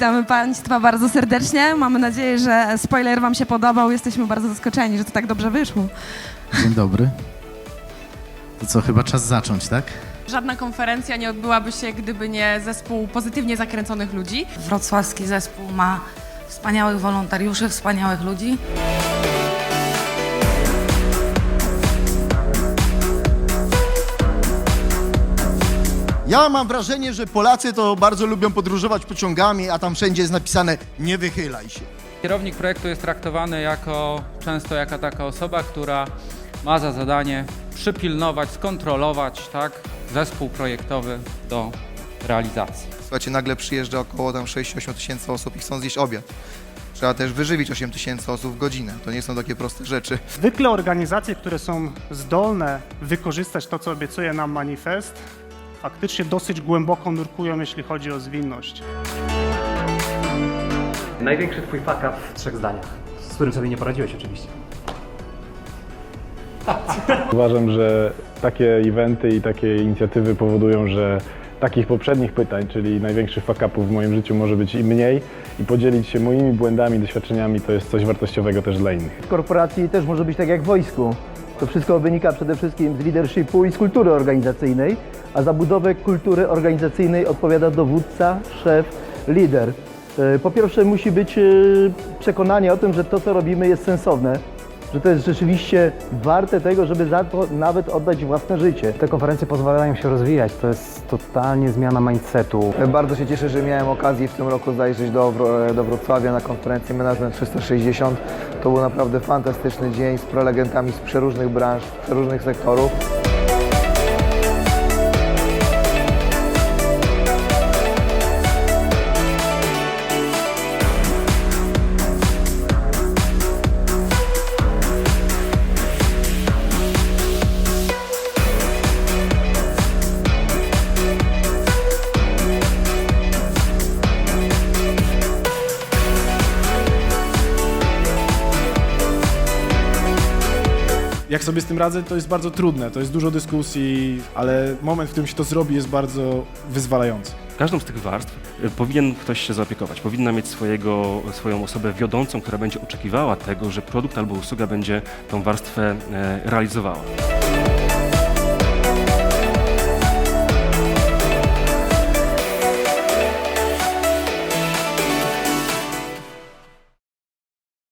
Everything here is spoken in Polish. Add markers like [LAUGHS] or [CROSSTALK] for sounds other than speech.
Witamy Państwa bardzo serdecznie. Mamy nadzieję, że spoiler Wam się podobał. Jesteśmy bardzo zaskoczeni, że to tak dobrze wyszło. Dzień dobry. To co, chyba czas zacząć, tak? Żadna konferencja nie odbyłaby się, gdyby nie zespół pozytywnie zakręconych ludzi. Wrocławski zespół ma wspaniałych wolontariuszy, wspaniałych ludzi. Ja mam wrażenie, że Polacy to bardzo lubią podróżować pociągami, a tam wszędzie jest napisane nie wychylaj się. Kierownik projektu jest traktowany jako często jako taka osoba, która ma za zadanie przypilnować, skontrolować tak, zespół projektowy do realizacji. Słuchajcie, nagle przyjeżdża około tam 6-8 tysięcy osób i chcą zjeść obiad. Trzeba też wyżywić 8 tysięcy osób w godzinę. To nie są takie proste rzeczy. Zwykle organizacje, które są zdolne wykorzystać to, co obiecuje nam manifest, faktycznie dosyć głęboko nurkują, jeśli chodzi o zwinność. Największy twój fuck up w trzech zdaniach, z którym sobie nie poradziłeś oczywiście. [LAUGHS] Uważam, że takie eventy i takie inicjatywy powodują, że takich poprzednich pytań, czyli największych fuck-upów w moim życiu może być i mniej i podzielić się moimi błędami, doświadczeniami to jest coś wartościowego też dla innych. W korporacji też może być tak jak w wojsku. To wszystko wynika przede wszystkim z leadershipu i z kultury organizacyjnej, a za budowę kultury organizacyjnej odpowiada dowódca, szef, lider. E, Po pierwsze musi być e, przekonanie o tym, że to co robimy jest sensowne, że to jest rzeczywiście warte tego, żeby za to nawet oddać własne życie. Te konferencje pozwalają się rozwijać, to jest totalnie zmiana mindsetu. Bardzo się cieszę, że miałem okazję w tym roku zajrzeć do, do Wrocławia na konferencję Management 360. To był naprawdę fantastyczny dzień z prelegentami z przeróżnych branż, z przeróżnych sektorów. Jak sobie z tym radzę, to jest bardzo trudne, to jest dużo dyskusji, ale moment, w którym się to zrobi, jest bardzo wyzwalający. Każdą z tych warstw y, powinien ktoś się zaopiekować. Powinna mieć swojego, swoją osobę wiodącą, która będzie oczekiwała tego, że produkt albo usługa będzie tą warstwę e, realizowała.